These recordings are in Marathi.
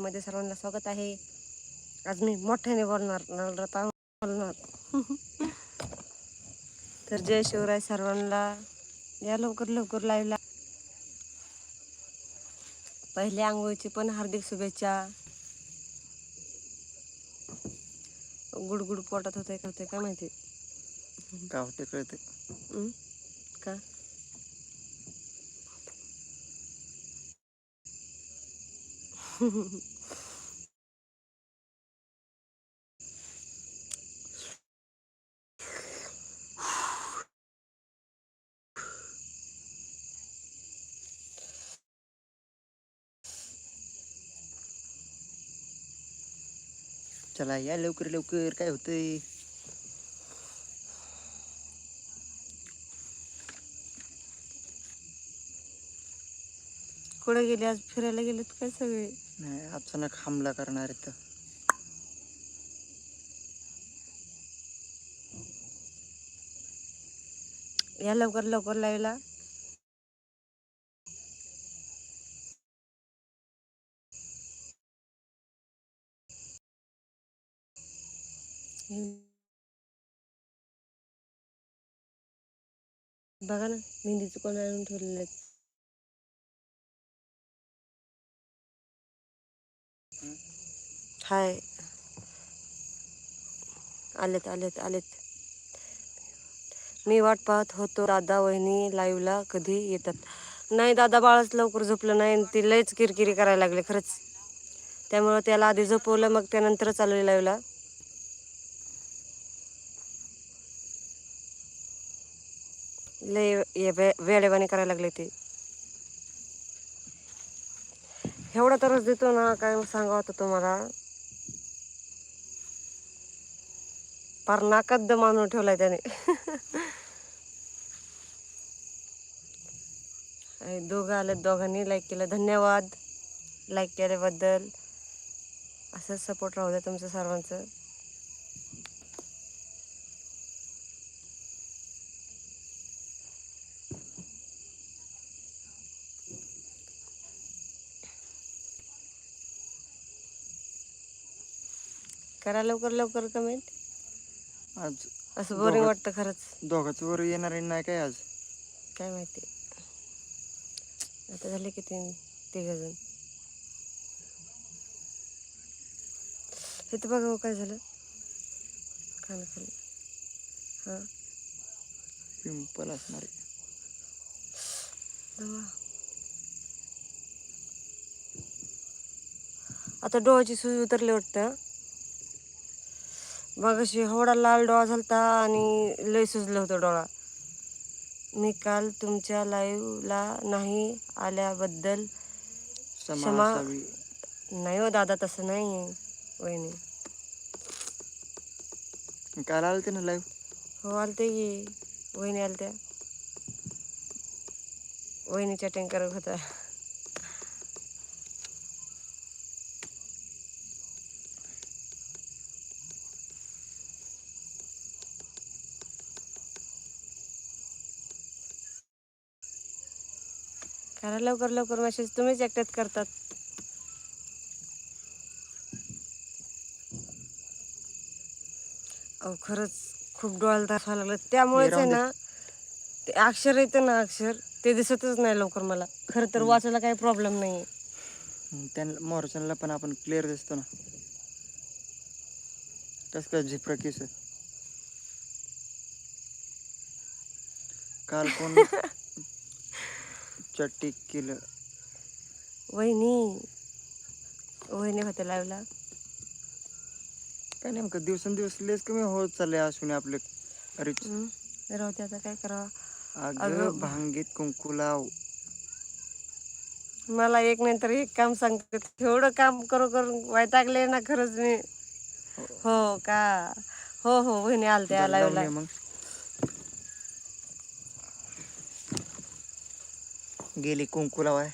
मध्ये सर्वांना स्वागत आहे. आज मी मोठ्याने बोलणार नम्रता बोलणार. तर जय शिवराय सर्वांना. या लवकर लवकर लाईव्हला पहिल्या आंघोळीची पण हार्दिक शुभेच्छा. गुडगुड पोटात होते का होते काय माहिती? गावठे कळते हं? का? चला या लवकर लवकर. काय होतंय? कुठे गेले? आज फिरायला गेलेत काय सगळे? नाही अचानक हमला करणार इथं. या लवकर लवकर लाईव्हला बघा ना मेहंदीचं कोण आणून ठेवलेले हाय. आलेत आलेत आलेत. मी वाट पाहत होतो दादा वहिनी लाईव्हला कधी येतात. नाही दादा बाळच लवकर झोपलं नाही आणि ती लयच किरकिरी करायला लागले खरंच. त्यामुळं त्याला आधी झोपवलं मग त्यानंतर चालू लाईव्हला लय हे वे- वेडेवाणी करायला लागले ते. एवढा तरच देतो ना काय सांगावं आता तुम्हाला. फार नाकात दम आणून ठेवलाय त्याने. दोघं आले दोघांनी लाईक केलं. धन्यवाद. लाईक केल्याबद्दल. असंच सपोर्ट राहू द्या तुमचं सर्वांचं. करा लवकर लवकर कमेंट आज असं बोरिंग दोघं- वाटतं खरंच. दोघाच वर येणार आहे नाही काय आज? काय माहिती. आता झाले किती? तिघ जण हे तर बघा हो काय झालं. खाली. हां. पिंपल असणार आहे. दवा. आता डोळ्याची सुई उतरली वाटतं. मग अशी एवढा लाल डोळा झालता आणि लय सुजलं होतं डोळा. मी काल तुमच्या लाईव्हला नाही आल्याबद्दल क्षमा नाही हो दादा तसं नाही वहिनी. काल आलं ते ना लाईव्ह हो आलते की. वहिनी आलत्या. वहिनी चॅटिंग करत होता. करा. लवकर लवकर मेसेज तुम्हीच एकट्यात करतात. अहो खरंच खूप डोळ्याला त्रास व्हायला लागला. त्यामुळेच आहे. ना ते अक्षर येतं ना अक्षर ते दिसतच नाही लवकर मला. खरं तर वाचायला काही प्रॉब्लेम नाही त्यांना मोरच्यांना पण आपण क्लिअर दिसतो ना. कस काय झिपरा केस काल कोण चट्टी केलं. वहिनी वहिनी होते लावला काय नेमकं दिवसेंदिवस लेस कमी होत चालले असून आपले रिच राहू दे आता काय करावं. अगं अगं. भांगीत कुंकू लाव. मला एक नंतर एक काम सांगते एवढं काम करू करून वैतागले ना खरंच मी. हो. का? हो हो वहिनी लावून लावला ये मग. गेली कुंकू लावाय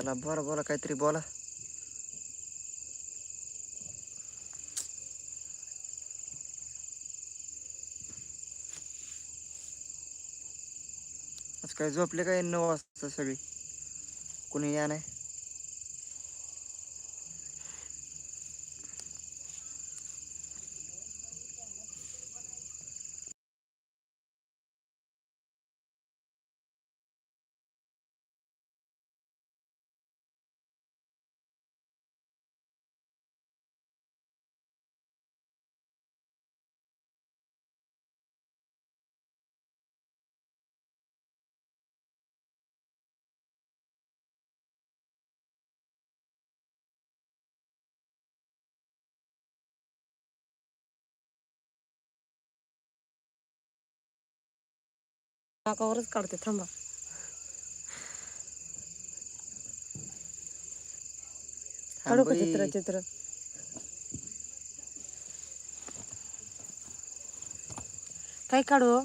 चला बोला बोला काहीतरी बोला. आज काय झोपले काय? नऊ वाजता सगळी. कोणी या नाही. नाकावरच काढते थांबा. काढू का. चित्र चित्र? काय काढू?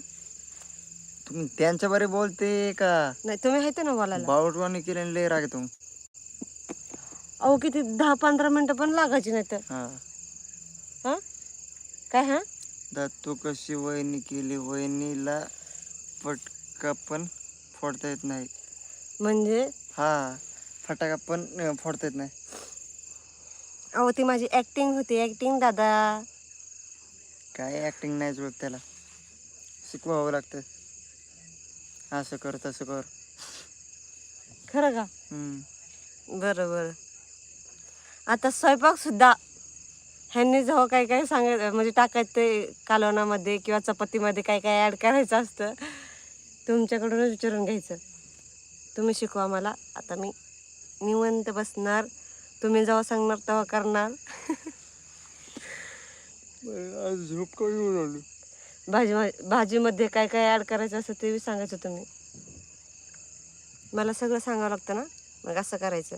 तुम्ही त्यांच्या बरे बोलते का? नाही तुम्ही आहेत ना बोलायला. बावटवाणी केले लय राग तुम्ही अहो किती दहा पंधरा मिनिटं पण लागायची नाही तर. हा. हा? काय हा? तू कशी वहिनी केली? वहिनीला फटका पण फोडता येत नाही. म्हणजे? हा फटाका पण अं, फोडता येत नाही. अहो ती माझी ऍक्टिंग होती. ऍक्टिंग दादा. काय ऍक्टिंग नाही जुळत त्याला. शिकवावं लागतं. असं कर तसं कर. खरं का? हम्म. बरं बरं. आता स्वयंपाक सुद्धा. ह्यांनी जेव्हा काय काय सांगायचं म्हणजे टाकायचं ते कालवणामध्ये किंवा चपातीमध्ये काय काय ॲड करायचं असतं तुमच्याकडूनच विचारून घ्यायचं. तुम्ही शिकवा मला. आता मी निवंत बसणार. तुम्ही जेव्हा सांगणार तेव्हा करणार. आज झोप कमी येऊन आलो भाजी भाजीमध्ये काय काय ॲड करायचं असतं ते सांगायचं तुम्ही. मला सगळं सांगावं लागतं ना? मग असं करायचं.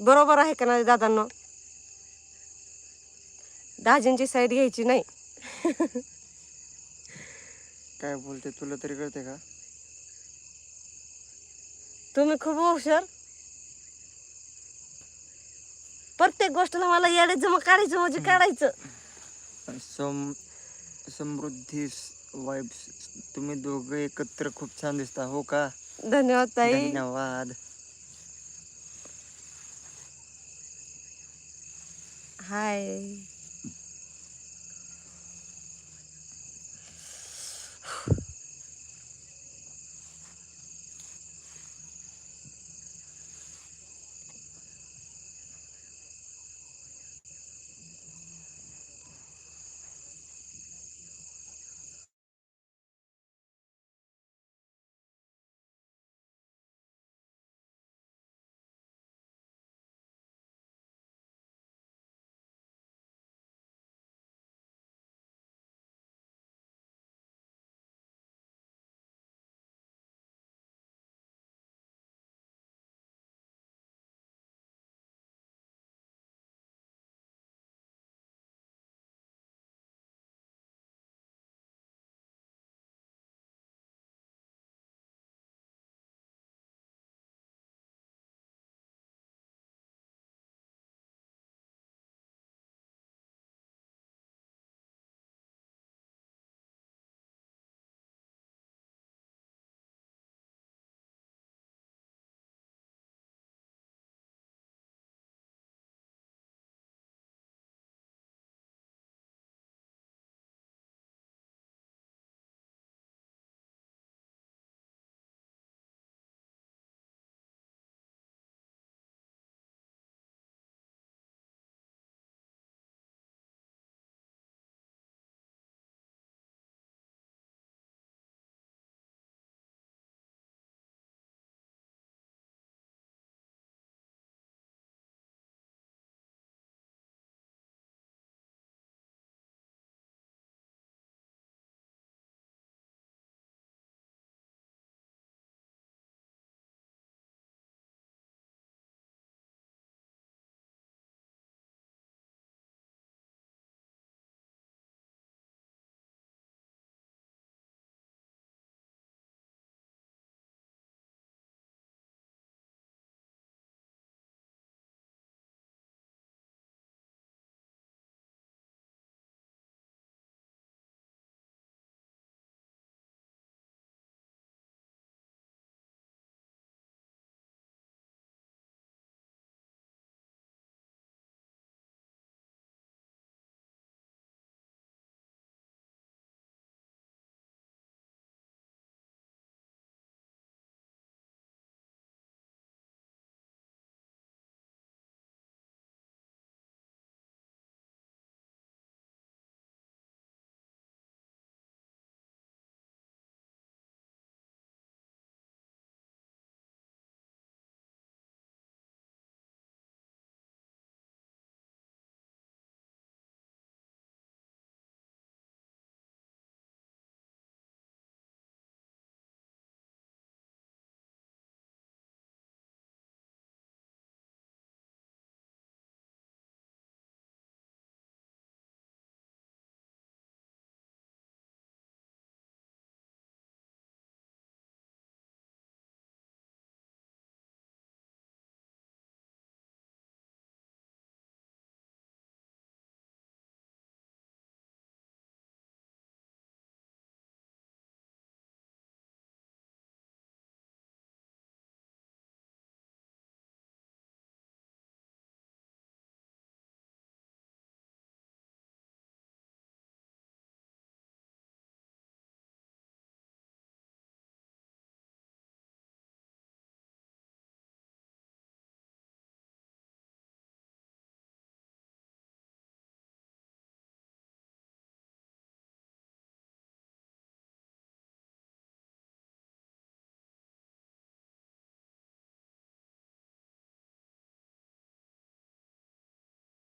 बरोबर आहे का नाही दादांनो? दाजींची साईड घ्यायची नाही. काय बोलते तुला तरी कळते का? तुम्ही खूप हुशार. प्रत्येक गोष्टीला मला येडायचं मग काढायचं म्हणजे काढायचं. सम समृद्धी वाईब्स तुम्ही दोघं एकत्र खूप छान दिसता हो का? धन्यवाद ताई. धन्यवाद. हाय.